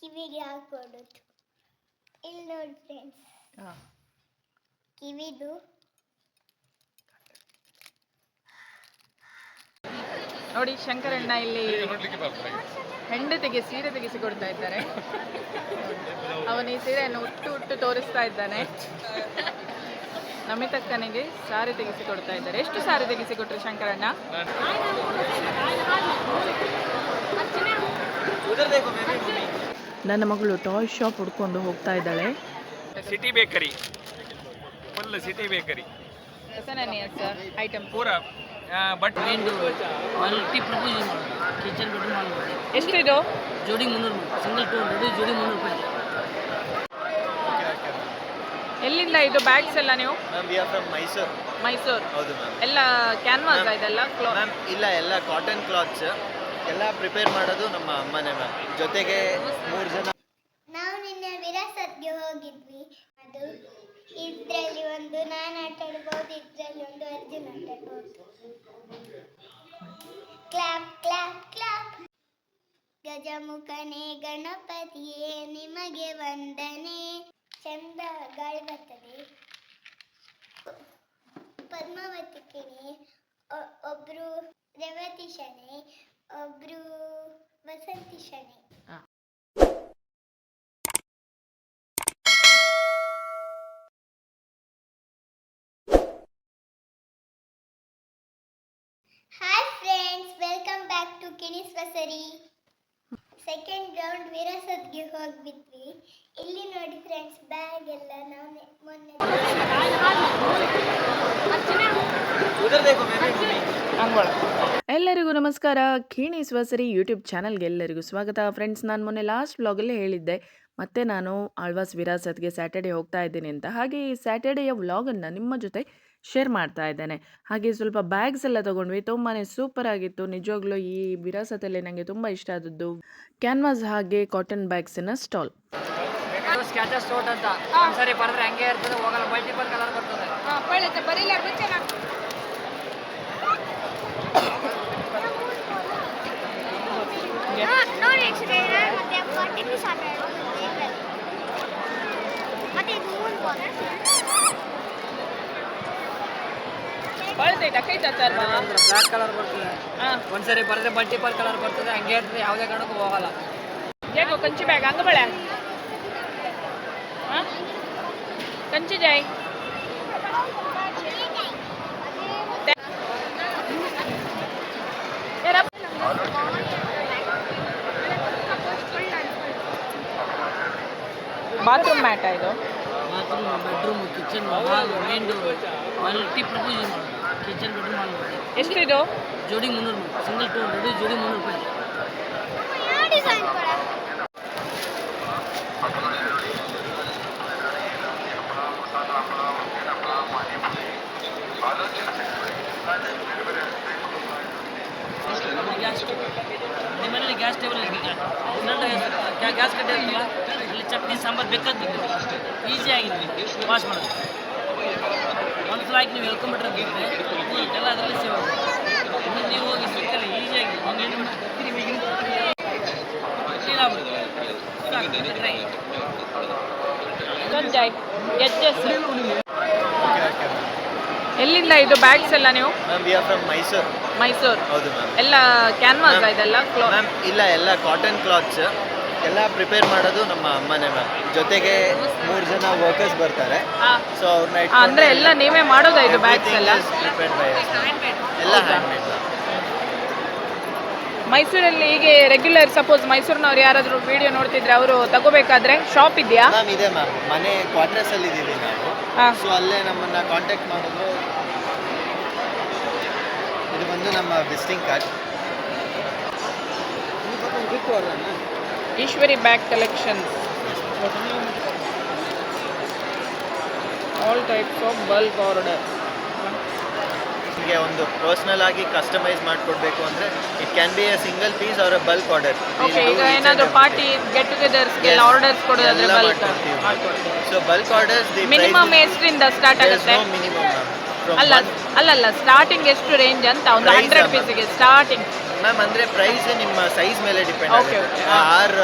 ಕಿವಿಗೆ ಹಾಕೊಡೋದು ಇಲ್ಲಿ ನೋಡಿ ಫ್ರೆಂಡ್ಸ್ ಕಿವಿದು. ನೋಡಿ ಶಂಕರಣ್ಣ ಇಲ್ಲಿ ಹೆಂಡತಿಗೆ ಸೀರೆ ತೆಗೆಸಿ ಕೊಡ್ತಾ ಇದ್ದಾರೆ. ಅವನ ಈ ಸೀರೆಯನ್ನು ಉಟ್ಟು ಉಟ್ಟು ತೋರಿಸ್ತಾ ಇದ್ದಾನೆ. ನಮಿತಕ್ಕನಿಗೆ ಸಾರಿ ತೆಗೆಸಿ ಕೊಡ್ತಾ ಇದ್ದಾರೆ. ಎಷ್ಟು ಸಾರಿ ತೆಗೆಸಿ ಕೊಟ್ರು ಶಂಕರಣ್ಣ ನನ್ನ ಮಗಳು ಟಾಯ್ ಶಾಪ್ ಹುಡ್ಕೊಂಡು ಹೋಗ್ತಾ ಇದ್ದಾಳೆ. City bakery full city bakery item ಪೂರ but multi purpose kitchen bedroom ಮಾಡ್ಬೋದು ಎಷ್ಟಿದು? ಜೋಡಿ ಮುನ್ನೂರು ಸಿಂಗಲ್ ಟೂ ಹಂಡ್ರೆಡ್ ಜೋಡಿ ಮುನ್ನೂರು ರೂಪಾಯಿ ಎಲ್ಲಿಂದ ಇದು ಬ್ಯಾಗ್ಸ್ ಎಲ್ಲ ನೀವು? Ma'am we are from Mysuru Mysuru ಹೌದು ಮ್ಯಾಮ್ ಎಲ್ಲ ಕ್ಯಾನ್ವಾಸ್ ಇದೆಲ್ಲ? ಕ್ಲೋ ಇಲ್ಲ ಎಲ್ಲ ಕಾಟನ್ ಕ್ಲಾತ್ಸ್ ಎಲ್ಲ ಪ್ರಿಪೇರ್ ಮಾಡೋದು ನಮ್ಮ ಅಮ್ಮನೇ ಮ್ಯಾಮ್. ಜೊತೆಗೆ ಮೂರು ಜನ ನಾವು ನಿನ್ನೆ ವಿರಾಸತ್ಗೆ ಹೋಗಿದ್ವಿ. ಅದು ಇದ್ರಲ್ಲಿ ಒಂದು ನಾನು ಆಟ ಆಡ್ಬೋದು, ಇದ್ರಲ್ಲಿ ಒಂದು ಅರ್ಜುನ್ ಆಟ ಕ್ಲಾಪ್ ಕ್ಲಾಪ್ ಕ್ಲಾಪ್. ಗಜಮುಖನೇ, ಗಣಪತಿಯೇ, ನಿಮಗೆ ವಂದನೆ. ಚಂದ ಗಾಳಿ ಬರ್ತದೆ. ಪದ್ಮಾವತಿ ರೇವತಿ ಒ- ಒಬ್ರು Vasanthi Shani. Hi friends welcome back to Kinis Vasari second round ವಿರಾಸತ್ಗೆ ಹೋಗ್ಬಿದ್ವಿ ಇಲ್ಲಿ ನೋಡಿ ಫ್ರೆಂಡ್ಸ್ ಬ್ಯಾಗ್ ಎಲ್ಲ ನಾವು ನೆ- ಮೊನ್ನೆ ಎಲ್ಲರಿಗೂ ನಮಸ್ಕಾರ. ಖೀಣಿ ಸ್ವಸರಿ ಯೂಟ್ಯೂಬ್ ಚಾನಲ್ಗೆ ಎಲ್ಲರಿಗೂ ಸ್ವಾಗತ. ಫ್ರೆಂಡ್ಸ್ ನಾನು ಮೊನ್ನೆ ಲಾಸ್ಟ್ ವ್ಲಾಗಲ್ಲೇ ಹೇಳಿದ್ದೆ ಮತ್ತೆ ನಾನು ಆಳ್ವಾಸ್ ವಿರಾಸತ್ಗೆ ಸ್ಯಾಟರ್ಡೆ ಹೋಗ್ತಾ ಇದ್ದೀನಿ ಅಂತ. ಹಾಗೆ ಈ ಸ್ಯಾಟರ್ಡೆಯ ವ್ಲಾಗನ್ನು ನಿಮ್ಮ ಜೊತೆ ಶೇರ್ ಮಾಡ್ತಾ ಇದ್ದೇನೆ. ಹಾಗೆ ಸ್ವಲ್ಪ ಬ್ಯಾಗ್ಸ್ ಎಲ್ಲ ತೊಗೊಂಡ್ವಿ. ತುಂಬಾ ಸೂಪರ್ ಆಗಿತ್ತು. ನಿಜವಾಗ್ಲೂ ಈ ವಿರಾಸತಲ್ಲಿ ನನಗೆ ತುಂಬ ಇಷ್ಟ ಆದದ್ದು ಕ್ಯಾನ್ವಾಸ್ ಹಾಗೆ ಕಾಟನ್ ಬ್ಯಾಗ್ಸಿನ ಸ್ಟಾಲ್. ಅಂತ. ಒಂದ್ಸರಿ ಬರೆದ್ರೆ ಹಂಗೆ ಇರ್ತದೆ ಹೋಗಲ್ಲ ಮಲ್ಟಿಪಲ್ ಕಲರ್ ಬರ್ತದೆ ನೋಡಿ ಮತ್ತೆ ಫಾರ್ಟಿ ಪೀಸ್ ಆಟ ಆಡೋದು ಮತ್ತೆ ಇದು ಮೂರು ಬಾಲ್ ಬ್ಲಾಕ್ ಕಲರ್ ಬರ್ತದೆ ಒಂದ್ಸರಿ ಬರೆದ್ರೆ ಮಲ್ಟಿಪಲ್ ಕಲರ್ ಬರ್ತದೆ ಹಂಗೆ ಇರ್ತದೆ ಯಾವುದೇ ಕಾರಣಕ್ಕೂ ಹೋಗಲ್ಲ ಹೇಗೋ ಕಂಚಿ ಬ್ಯಾಗ್ ಅಂಗಬಳೆ ಕಂಚಿ ಜಾಯ್ ಬಾತ್ರೂಮ್ ಮ್ಯಾಟ ಇದು? Bathroom bedroom kitchen main door multi purpose ಮಾಡೋದು ಕಿಚನ್ ಬೆಡ್ರೂಮ್ ಎಷ್ಟು ಇದು ಜೋಡಿ ಮುನ್ನೂರು ಸಿಂಗಲ್ ಟೂ ಹಂಡ್ರೆಡ್ ಜೋಡಿ ಮುನ್ನೂರು ರೂಪಾಯಿ. ವಾಶ್ ಮಾಡೋದು. ಒಂದು ಆಯ್ತು ನೀವು ಹೇಳ್ಕೊಂಬಿಟ್ರೆ ಎಲ್ಲ ಅದರಲ್ಲಿ ಸೇವ್ ಆಗುತ್ತೆ. ಇನ್ನು ನೀವು ಹೋಗಿ ಸಿಕ್ಕಲ್ಲ ಈಸಿಯಾಗಿ ಹಂಗೆ ಎಲ್ಲಿಂದ ಇದು ಬ್ಯಾಗ್ಸ್ ಎಲ್ಲ ನೀವು? Ma'am we are from Mysuru Mysuru ಹೌದು ಮ್ಯಾಮ್ ಎಲ್ಲ ಕ್ಯಾನ್ವಾಸ್ ಇದೆಲ್ಲ? ಕ್ಲಾತ್ ಇಲ್ಲ ಎಲ್ಲ ಕಾಟನ್ ಕ್ಲಾತ್ಸ್ ಎಲ್ಲ ಪ್ರಿಪೇರ್ ಮಾಡೋದು ನಮ್ಮ ಅಮ್ಮನೇ ಮ್ಯಾಮ್. ಜೊತೆಗೆ ಮೂರು ಜನ ವರ್ಕರ್ಸ್ ಬರ್ತಾರೆ. ಸೊ ಅವ್ರನ್ನ ಅಂದ್ರೆ ಎಲ್ಲ ನೀವೇ ಮಾಡೋದಾ ಇದು ಬ್ಯಾಗ್ಸ್ ಎಲ್ಲ? ಪ್ರಿಪೇರ್ಡ್ ಬೈ ಎಲ್ಲ ಹ್ಯಾಂಡ್ಮೇಡ್ ಮೈಸೂರಲ್ಲಿ ಹೀಗೆ ರೆಗ್ಯುಲರ್ ಸಪೋಸ್ ಮೈಸೂರಿನವ್ರು ಯಾರಾದರೂ ವಿಡಿಯೋ ನೋಡ್ತಿದ್ರೆ ಅವರು ತಗೋಬೇಕಾದ್ರೆ ಶಾಪ್ ಇದೆಯಾ? ಮ್ಯಾಮ್ ಇದೆ ಮ್ಯಾಮ್. ಮನೆ ಕ್ವಾರ್ಟರ್ಸ್ ಅಲ್ಲಿ ಇದ್ದೀವಿ ನಾವು. ಹಾ. ಸೊ ಅಲ್ಲೇ ನಮ್ಮನ್ನ ಕಾಂಟ್ಯಾಕ್ಟ್ ಮಾಡಿದ್ರು. ಇದು ಬಂದು ನಮ್ಮ visiting card Eshwari bag collection. All types of bulk order ನಿಮಗೆ ಒಂದು ಪರ್ಸನಲ್ ಆಗಿ ಕಸ್ಟಮೈಸ್ ಮಾಡಿಕೊಡ್ಬೇಕು ಅಂದರೆ it can be a single piece or bulk order okay ಈಗ ಏನಾದರೂ ಪಾರ್ಟಿ ಗೆಟ್ ಟುಗೆದರ್ಸ್ಗೆಲ್ಲ orders ಕೊಡೋದಾದ್ರೆ bulk so bulk orders minimum ಎಷ್ಟರಿಂದ start ಆಗುತ್ತೆ? Minimum ಅಲ್ಲ ಅಲ್ಲಲ್ಲ ಸ್ಟಾರ್ಟಿಂಗ್ ಎಷ್ಟು ರೇಂಜ್ ಅಂತ ಒಂದು ಹಂಡ್ರೆಡ್? ಪೀಸಿಗೆ ಸ್ಟಾರ್ಟಿಂಗ್ ಮ್ಯಾಮ್ ಅಂದರೆ ಪ್ರೈಸ್ ನಿಮ್ಮ ಸೈಜ್ ಮೇಲೆ depend or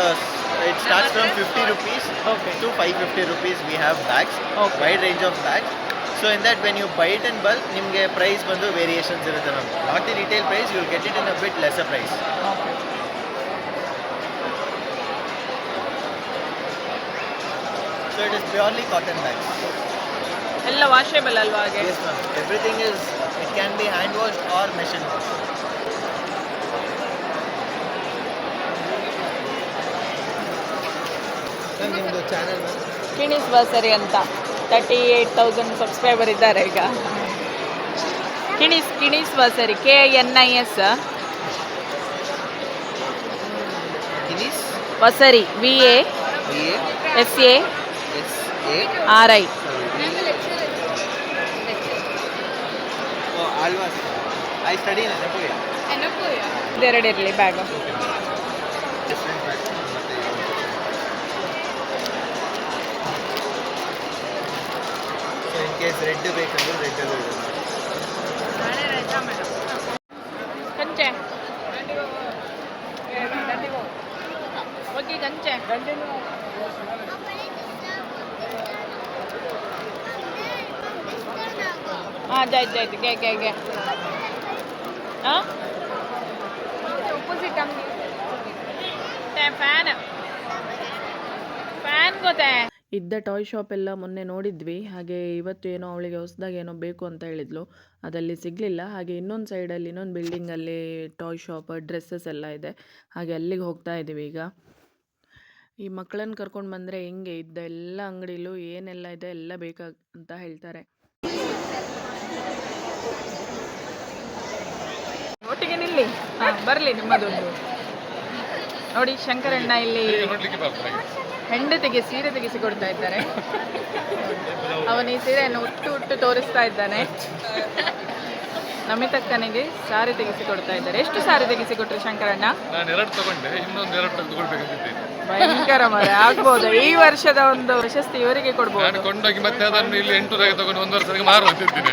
it start from fifty rupees to five fifty rupees we have bags wide range of bags so in that when you buy it and bulk ನಿಮಗೆ price ಬಂದು variations ಇರುತ್ತೆ ma'am not the retail price you get it in a bit less price so it is purely cotton bag ಎಲ್ಲ washable ಅಲ್ವಾ everything is it can be hand wash or machine wash Ma'am, ನಿಮ್ಮದು channel ಕಿಣಿಸ್ ಬಸರಿ ಅಂತ. Thirty eight thousand subscriber ಇದ್ದಾರೆ ಈಗ. Kinis Kinis Basari K N I S Vasari Basari V A S A S A R I O Alvas. I study in ಇರಲಿ bag okay bag so in case red ಬೇಕಂದ್ರೆ ರೆಡ್ಡಲ್ಲೂ ಇದೆ ಕಂಚೆ ಹೋಗಿ ಕಂಚೆ ಹಾಂ ಆಯ್ತು ಆಯ್ತು ಗೆ ಗೆ ಗೆ ಹಾಂ ಒಪ್ಪೋಸಿಟ್ ಅಂಗಡಿ ಫ್ಯಾನ್ ಫ್ಯಾನ್ ಗೊತ್ತೇ ಇದ್ದ ಟಾಯ್ ಶಾಪ್ ಎಲ್ಲ ಮೊನ್ನೆ ನೋಡಿದ್ವಿ. ಹಾಗೆ ಇವತ್ತು ಏನೋ ಅವಳಿಗೆ ಹೊಸದಾಗಿ ಏನೋ ಬೇಕು ಅಂತ ಹೇಳಿದ್ಲು. ಅದಲ್ಲಿ ಸಿಗಲಿಲ್ಲ. ಹಾಗೆ ಇನ್ನೊಂದು ಸೈಡಲ್ಲಿ ಇನ್ನೊಂದು ಬಿಲ್ಡಿಂಗಲ್ಲಿ ಟಾಯ್ ಶಾಪ್ ಡ್ರೆಸ್ಸಸ್ ಎಲ್ಲ ಇದೆ. ಹಾಗೆ ಅಲ್ಲಿಗೆ ಹೋಗ್ತಾ ಇದ್ದೀವಿ ಈಗ. ಈ ಮಕ್ಕಳನ್ನು ಕರ್ಕೊಂಡು ಬಂದರೆ ಹೆಂಗೆ? ಇದ್ದ ಎಲ್ಲ ಅಂಗಡಿಲೂ ಏನೆಲ್ಲ ಇದೆ ಎಲ್ಲ ಬೇಕಾಗ ಅಂತ ಹೇಳ್ತಾರೆ. ಒಟ್ಟಿಗೆ ನಿಲ್ಲಿ. ಹಾಂ ಬರಲಿ ನಿಮ್ಮದೊಂದು. ನೋಡಿ ಶಂಕರಣ್ಣ ಇಲ್ಲಿ ಹೆಂಡತಿಗೆ ಸೀರೆ ತೆಗೆಸಿ ಕೊಡ್ತಾ ಇದ್ದಾರೆ. ಅವನ ಈ ಸೀರೆಯನ್ನು ಉಟ್ಟು ಉಟ್ಟು ತೋರಿಸ್ತಾ ಇದ್ದಾನೆ. ನಮಿತಕ್ಕನಿಗೆ ಸಾರಿ ತೆಗೆಸಿ ಕೊಡ್ತಾ ಇದ್ದಾರೆ. ಎಷ್ಟು ಸಾರಿ ತೆಗೆಸಿ ಕೊಟ್ರು ಶಂಕರಣ್ಣ? ನಾನು ಎರಡು ತಗೊಂಡೆ ಇನ್ನೊಂದು ಎರಡು ತಗೊಳ್ಬೇಕಂತಿದ್ದೇನೆ ಭಯಂಕರ ಮರ ಆಗ್ಬೋದು. ಈ ವರ್ಷದ ಒಂದು ಪ್ರಶಸ್ತಿ ಇವರಿಗೆ ನಾನು ಕೊಡ್ಬೋದು ಕೊಂಡೋಗಿ ಮತ್ತೆ ಅದನ್ನು ಇಲ್ಲಿ ಎಂಟುನೂರಾಗಿ ತಗೊಂಡು ಒಂದು ವರ್ಷಕ್ಕೆ ಮಾರುವಂತಿದ್ದೇನೆ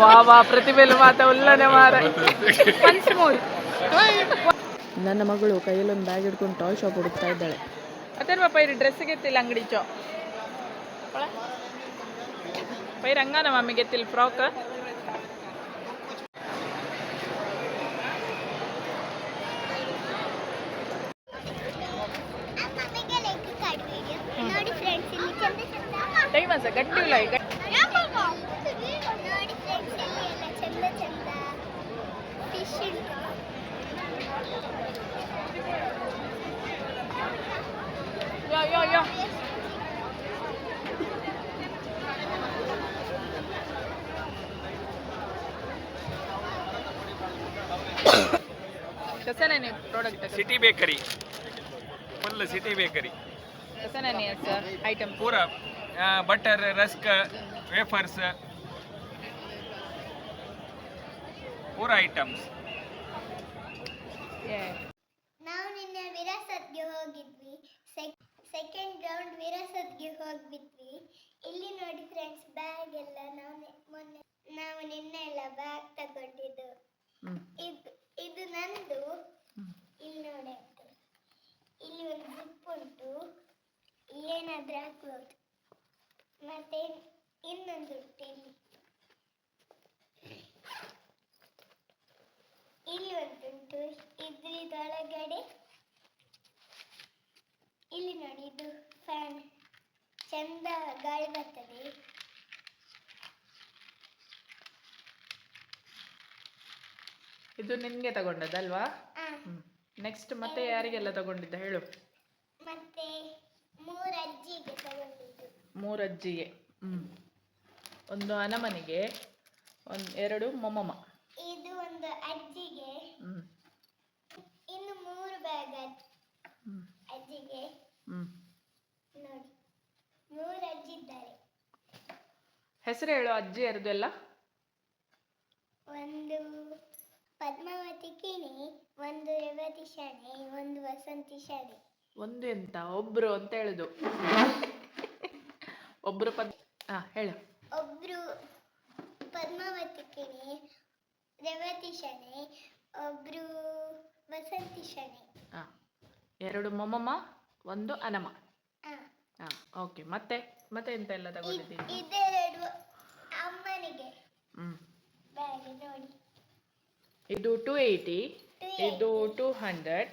ವಾ ವಾ ಪ್ರತಿಭೆಲು ಮಾತ ಉಲ್ಲನೆ ಮಾರ. ನನ್ನ ಮಗಳು ಕೈಯಲ್ಲೊಂದು ಬ್ಯಾಗ್ ಹಿಡ್ಕೊಂಡು ಟಾಯ್ ಶಾಪ್ ಹುಡುಕ್ತಾ ಇದ್ದಾಳೆ. ಅಥರ್ವ ಪೈರಿ ಡ್ರೆಸ್ ಗೆತ್ತಿಲ್ಲ ಅಂಗಡಿ ಚೋ. ಪೈರ್ ಹಂಗಾನ ಮಮ್ಮಿಗೆ ಎತ್ತಿಲ್ಲ ಫ್ರಾಕ್ ಚಂದ ಗಟ್ಟಿ ಇಲ್ಲ ಈಗ ನೋಡಿ ಫ್ರೆಂಡ್ಸ್ ಇಲ್ಲಿ ಎಲ್ಲ ಚಂದ ಚಂದ ಫಿಶ್ ಉಂಟು ಯೋ ಯೋ ಯೋ ಕಸನೇನೆ product city bakery. Full city bakery. Item ಪೂರ ಬಟರ್ ರಸ್ಕ್ ವೇಫರ್ಸ್ ಪೂರ ಐಟಮ್ಸ್ ನಾವು ನಿನ್ನೆ ವಿರಾಸತ್ಗೆ ಹೋಗಿದ್ವಿ. ಸೆಕೆಂಡ್ ರೌಂಡ್ ವಿರಾಸತ್ಗೆ ಹೋಗ್ಬಿದ್ವಿ ಇಲ್ಲಿ ನೋಡಿ ಫ್ರೆಂಡ್ಸ್ ಬ್ಯಾಗ್ ಎಲ್ಲ ನಾವು ಮೊನ್ನೆ ನಾವು ನಿನ್ನೆ ಎಲ್ಲ ಬ್ಯಾಗ್ ತಗೊಂಡಿದ್ದು. ಇದು ಇದು ನಂದು ಇಲ್ಲಿ ನೋಡಿ ಆಯ್ತು. ಇಲ್ಲಿ ಒಂದು ಜಿಪ್ ಉಂಟು ಏನಾದ್ರೂ ಹಾಕ್ಬೋದು ಮತ್ತೆ ಇನ್ನೊಂದು ಉಂಟು ಇಲ್ಲಿ ಇಲ್ಲಿ ಒಂದುಂಟು ಇದ್ರದೊಳಗಡೆ ಇಲ್ಲಿ ನೋಡಿ ಇದು ಫ್ಯಾನ್ ಚಂದ ಗಾಳಿ ಬರ್ತದೆ ಇದು ನಿನ್ಗೆ ತಗೊಂಡದಲ್ವಾ? ಆ, ನೆಕ್ಸ್ಟ್ ಮತ್ತೆ ಯಾರಿಗೆಲ್ಲ ತಗೊಂಡಿದ್ದ ಹೇಳು. ಮತ್ತೆ ಮೂರು ಅಜ್ಜಿಗೆ ತಗೊಂಡಿದ್ದು. ಮೂರು ಅಜ್ಜಿಗೆ. ಹ್ಮ್. ಒಂದು ಅನಮನಿಗೆ ಒಂದು ಎರಡು ಮೊಮ್ಮಮ್ಮ. ಇದು ಒಂದು ಅಜ್ಜಿಗೆ. ಹ್ಮ್. ಇನ್ನು ಮೂರು ಬ್ಯಾಗ್ ಅಜ್ಜಿಗೆ. ಹ್ಮ್. ನೋಡಿ. ಮೂರು ಅಜ್ಜಿ ಇದ್ದಾರೆ ಹೆಸರು ಹೇಳು ಅಜ್ಜಿ ಎಲ್ಲ ಒಂದು ಪದ್ಮಾವತಿ ಕಿಣಿ ಒಂದು ರೇವತಿ ಶಾಣೆ ಒಂದು ವಸಂತಿ ಶಾಣೆ. ಒಂದು ಎಂತ? ಒಬ್ರು ಅಂತ ಹೇಳುದು. ಒಬ್ರು ಪದ್ ಹಾ ಹೇಳು. ಒಬ್ರು ಪದ್ಮಾವತಿ ಕಿಣಿ ರೇವತಿ ಶಾಣೆ ಒಬ್ರು ವಸಂತಿ ಶನಿ ಹಾಂ ಎರಡು ಮೊಮ್ಮಮ್ಮ ಒಂದು ಅನಮ. ಹಾಂ ಓಕೆ ಮತ್ತೆ? ಮತ್ತೆ ಎಂತ ಎಲ್ಲ ಇದ್- ತಗೊಂಡಿದ್ದೀನಿ ಇದೆರಡು ಅಮ್ಮನಿಗೆ. ಹ್ಮ್. ಬ್ಯಾಗ್ ನೋಡಿ. ಇದು ಟು ಏಯ್ಟಿ 280. ಇದು ಟೂ ಹಂಡ್ರೆಡ್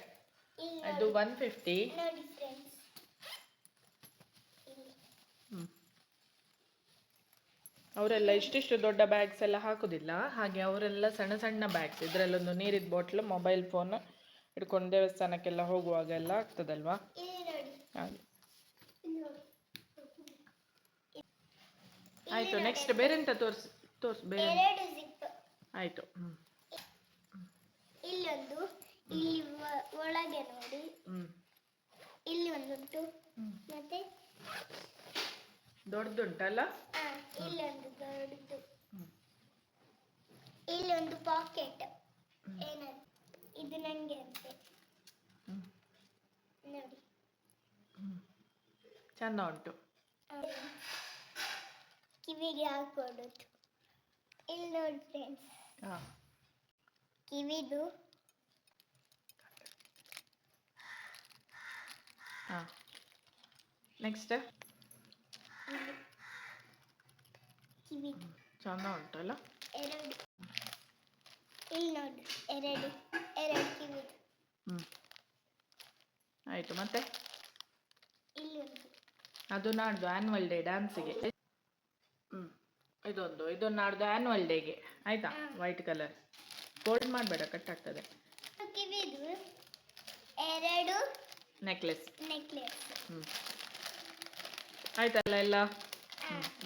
ಅದು. ಒನ್ ಫಿಫ್ಟಿ ಅವರೆಲ್ಲ ಇಷ್ಟಿಷ್ಟು ದೊಡ್ಡ ಬ್ಯಾಗ್ಸ್ ಎಲ್ಲ ಹಾಕೋದಿಲ್ಲ. ಹಾಗೆ ಅವರೆಲ್ಲ ಸಣ್ಣ ಸಣ್ಣ ಬ್ಯಾಗ್ಸ್ ಇದರಲ್ಲೊಂದು ನೀರಿನ ಬಾಟ್ಲು ಮೊಬೈಲ್ ಫೋನ್ ಇಟ್ಕೊಂಡು ದೇವಸ್ಥಾನಕ್ಕೆಲ್ಲ ಹೋಗುವಾಗ ಎಲ್ಲ ಆಗ್ತದಲ್ವಾ? ಹಾಗೆ. ಆಯಿತು ನೆಕ್ಸ್ಟ್ ಬೇರೆಂತ ತೋರಿಸಿ ತೋರಿಸಿ ಬೇರೆ? ಆಯಿತು ಹ್ಞೂ ಇಲ್ಲೊಂದು ಇಲ್ಲಿ ಒ- ಒಳಗೆ ನೋಡಿ ಹ್ಞೂ ಇಲ್ಲಿ ಒಂದುಂಟು ಮತ್ತೆ ದೊಡ್ಡದುಂಟಲ್ಲ? ಇಲ್ಲೊಂದು ದೊಡ್ಡದು. ಇಲ್ಲೊಂದು ಪಾಕೆಟ್ ಏನಂತ? ಇದು ನನಗೆ ಅಂತೆ. ನೋಡಿ. ಚಂದ ಉಂಟು. ಕಿವಿಗೆ ಹಾಕೊಡೋದು ಇಲ್ಲಿ ನೋಡಿ ಫ್ರೆಂಡ್ಸ್ ಹಾಂ. ಕಿವಿದು. ಹಾಂ. ನೆಕ್ಸ್ಟ್ ಚಂದ ಉಂಟಲ್ಲ ಎರಡು. ಇಲ್ಲಿ ನೋಡಿ ಎರಡು. ಎರಡು ಕಿವಿ ಹ್ಞೂ ಆಯಿತು ಮತ್ತೆ? ಇಲ್ಲಿ ಅದು ನಾಡ್ದು ಆ್ಯನ್ವಲ್ ಡೇ ಡ್ಯಾನ್ಸಿಗೆ ಹ್ಞೂ ಇದೊಂದು ಇದು ನಾಡ್ದು ಆ್ಯನ್ವಲ್ ಡೇಗೆ ಆಯ್ತಾ? ವೈಟ್ ಕಲರ್ ಫೋಲ್ಡ್ ಮಾಡಬೇಡ ಕಟ್ ಆಗ್ತದೆ. ಕಿವಿದು ಎರಡು ನೆಕ್ಲೆಸ್ ನೆಕ್ಲೆಸ್ ಹ್ಞೂ ಆಯ್ತಲ್ಲ ಎಲ್ಲ?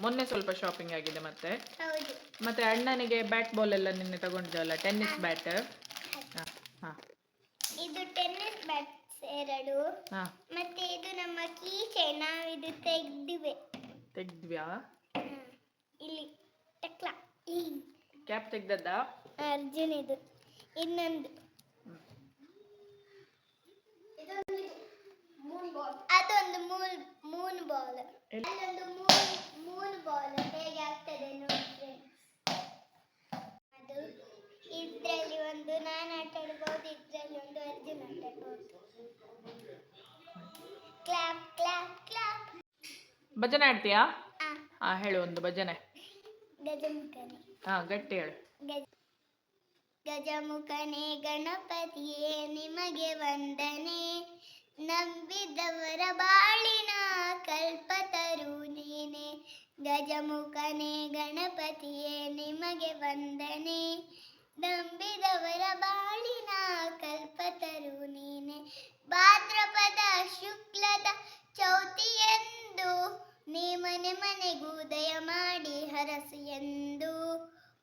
ಮೊನ್ನೆ ಸ್ವಲ್ಪ ಶಾಪಿಂಗ್ ಆಗಿದೆ ಮತ್ತೆ. ಹೌದು. ಮತ್ತೆ ಅಣ್ಣನಿಗೆ ಬ್ಯಾಟ್ ಬಾಲ್ ಎಲ್ಲ ನಿನ್ನೆ ತಗೊಂಡಿದ್ದಲ್ಲ ಟೆನ್ನಿಸ್ ಬ್ಯಾಟ್ ಹಾಂ ಇದು ಟೆನ್ನಿಸ್ ಬ್ಯಾಟ್ ಎರಡು. ಹಾಂ. ಮತ್ತೆ ಇದು ನಮ್ಮ ಕೀ ನಾವು ಇದು ತೆಗ್ದಿವೆ. ತೆಗ್ದ್ವ್ಯಾ? ಇಲ್ಲಿ ಟಕ್ಲ. ಕ್ಯಾಪ್ ತೆಗ್ದದ್ದ? ಅರ್ಜುನ್ ಇದು ಇನ್ನೊಂದು ಅದೊಂದು ಮೂನ್ ಮೂನ್ ಬಾಲ್? ಅಲ್ಲೊಂದು ಮೂನ್ ಮೂನ್ ಬಾಲ್ ಹೇಗೆ ಆಗ್ತದೆ ನೋಡಿ ಅದು ಇದ್ರಲ್ಲಿ ಒಂದು ನಾನು ಆಟ ಆಡ್ಬೋದು ಇದ್ರಲ್ಲಿ ಒಂದು ಅರ್ಜುನ್ ಆಟ ಆಡ್ಬೋದು. Clap clap clap. ಭಜನೆ ಆಡ್ತೀಯಾ? ಆ. ಹಾಂ ಹೇಳು ಒಂದು ಭಜನೆ. ಗಜಮುಖನೆ. ಹಾ ಗಟ್ಟಿ ಹೇಳು. ಗಜ ಗಜಮುಖನೇ ಗಣಪತಿಯೇ ನಿಮಗೆ ವಂದನೆ. ನಂಬಿದವರ ಬಾಳಿನ ಕಲ್ಪತರು ನೀನೆ. ಗಜಮುಖನೇ, ಗಣಪತಿಯೇ, ನಿಮಗೆ ವಂದನೆ. ನಂಬಿದವರ ಬಾಳಿನ ಕಲ್ಪತರು ನೀನೆ. ಭಾದ್ರಪದ ಶುಕ್ಲದ ಚೌತಿಯೆಂದು ನೀ ಮನೆ ಮನೆಗೂ ದಯ ಮಾಡಿ ಹರಸು ಎಂದು.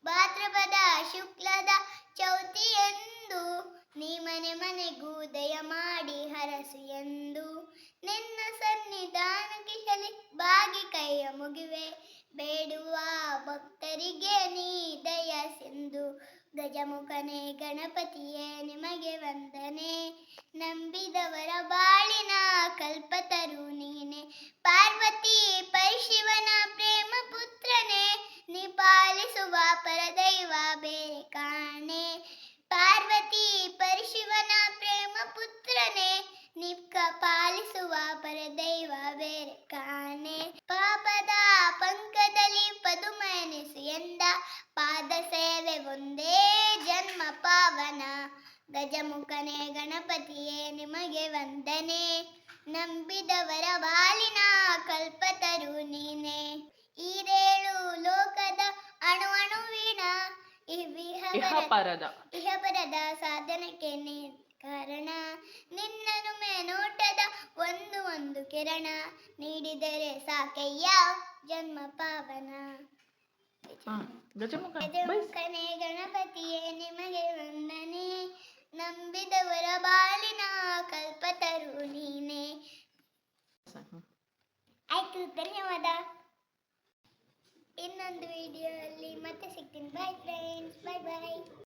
ಭಾದ್ರಪದ ಶುಕ್ಲದ ಚೌತಿಯೆಂದು ನೀ ಮನೆ ಮನೆಗೂ ದಯ ಮಾಡಿ ಹರಸು ಎಂದು. ನಿನ್ನ ಸನ್ನಿಧಾನಕ್ಕೆ ಶಲಿ ಬಾಗಿ ಕೈಯ ಮುಗಿವೆ. ಬೇಡುವ ಭಕ್ತರಿಗೆ ನೀ ದಯ ಸಿಂಧು. ಗಜಮುಖನೇ ಗಣಪತಿಯೇ ನಿಮಗೆ ವಂದನೆ. ನಂಬಿದವರ ಬಾಳಿನ ಕಲ್ಪತರು ನೀನೆ. ಪಾರ್ವತಿ ಪರಿಶಿವನ ಪ್ರೇಮ ಪುತ್ರನೇ ನಿಪಾಲಿಸುವ ಪರದೈವ ಬೇರೆ ಕಾಣೆ. ಪಾರ್ವತಿ, ಪರಿಶಿವನ ಪ್ರೇಮ ಪುತ್ರನೇ, ನಿಕ್ಕ ಪಾಲಿಸುವ ಪರದೈವ ಬೇರೆ ಕಾಣೆ. ಪಾಪದ ಪಂಕದಲ್ಲಿ ಪದುಮನಿಸು ಎಂದ, ಪಾದ ಸೇವೆ ಒಂದೇ ಜನ್ಮ ಪಾವನ. ಗಜಮುಖನೇ, ಗಣಪತಿಯೇ, ನಿಮಗೆ ವಂದನೆ. ನಂಬಿದವರ ಬಾಲಿನ ಕಲ್ಪತರು ನೀನೆ. ಈರೇಳು ಲೋಕದ ಅಣು ಅಣುವಿನ ಇಹ ವಿಹಗರ ಕಾರಣ? ನಿನ್ನನು ನೋಟದ ಒಂದು ಒಂದು ಕಿರಣ ನೀಡಿದರೆ ಸಾಕಯ್ಯ ಜನ್ಮ ಪಾವನ. ಗಜಮುಖನೇ ಗಣಪತಿಯೇ ನಿಮಗೆ ವಂದನೆ. ನಂಬಿದವರ ಬಾಲಿನ ಕಲ್ಪತರು ನೀನೆ. ಆಯ್ತು ಧನ್ಯವಾದ. ಇನ್ನೊಂದು ವಿಡಿಯೋ ಅಲ್ಲಿ ಮತ್ತೆ ಸಿಗ್ತೀನಿ. ಬಾಯ್ ಫ್ರೆಂಡ್ಸ್ ಬಾಯ್ ಬಾಯ್